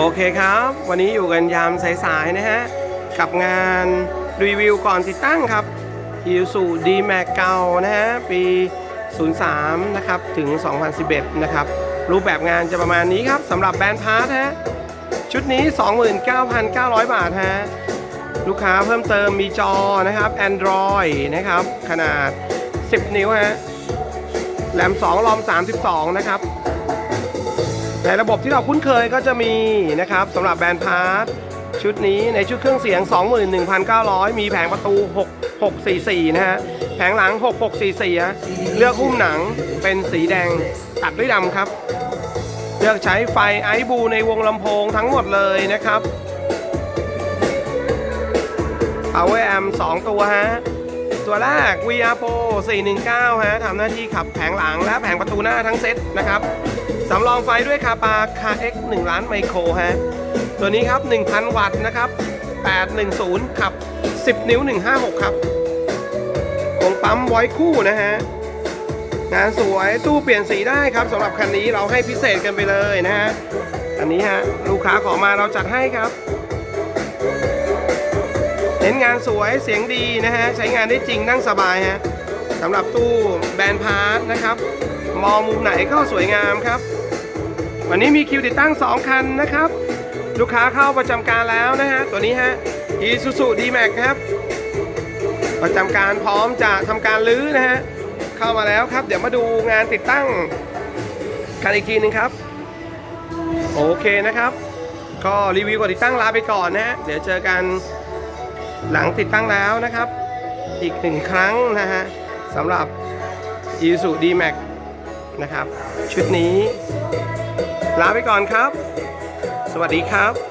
โอเคครับ วันนี้อยู่กันยามสายๆนะฮะ กับงานรีวิวก่อนติดตั้งครับ i s u d m a x เก่านะฮะ ปี 03 นะครับ ถึง 2011 นะครับ รูปแบบงานจะประมาณนี้ครับสำหรับแบรนด์พาร์ทฮะ ชุดนี้ 29,900 บาทฮะ ลูกค้าเพิ่มเติมมีจอนะครับ Android นะครับ ขนาด 10 นิ้วฮะแรม2รอม32 นะครับ ในระบบที่เราคุ้นเคยก็จะมีนะครับสำหรับแบรนด์พาร์ทชุดนี้ในชุดเครื่องเสียง 21,900 มีแผงประตู 6 644 นะฮะ แผงหลัง 6644ฮะเลือกหุ้มหนังเป็นสีแดงตัดด้วยดำครับ เลือกใช้ไฟไอบูในวงลำโพงทั้งหมดเลยนะครับ Power Amp 2 ตัวฮะ ตัวแรก VR Pro 419 ฮะทำหน้าที่ขับแผงหลังและแผงประตูหน้าทั้งเซตนะครับสำรองไฟด้วยคาปาคา X 1ล้านไมโครฮะตัวนี้ครับ 1,000 วัตต์นะครับ 810 ขับ 10 นิ้ว 156 ครับวงปั๊มไว้คู่นะฮะงานสวยตู้เปลี่ยนสีได้ครับสำหรับคันนี้เราให้พิเศษกันไปเลยนะฮะอันนี้ฮะลูกค้าขอมาเราจัดให้ครับ น้นงานสวยเสียงดีนะฮะ ใช้งานได้จริงนั่งสบายฮะสำหรับตู้แบรนด์พาร์ทนะครับ มองมุมไหนก็สวยงามครับ วันนี้มีคิวติดตั้ง 2 คันนะครับ ลูกค้าเข้าประจำการแล้วนะฮะ ตัวนี้ฮะ Isuzu D-Max ครับ ประจำการพร้อมจะทำการรื้อนะฮะ เข้ามาแล้วครับ เดี๋ยวมาดูงานติดตั้งกันอีกทีหนึงครับ โอเคนะครับ ก็รีวิวก่อนติดตั้งลาไปก่อนนะฮะ เดี๋ยวเจอกัน หลังติดตั้งแล้วนะครับ อีกหนึ่งครั้งนะฮะสำหรับ i s u D-Max นะครับ ชุดนี้ ลาไปก่อนครับ สวัสดีครับ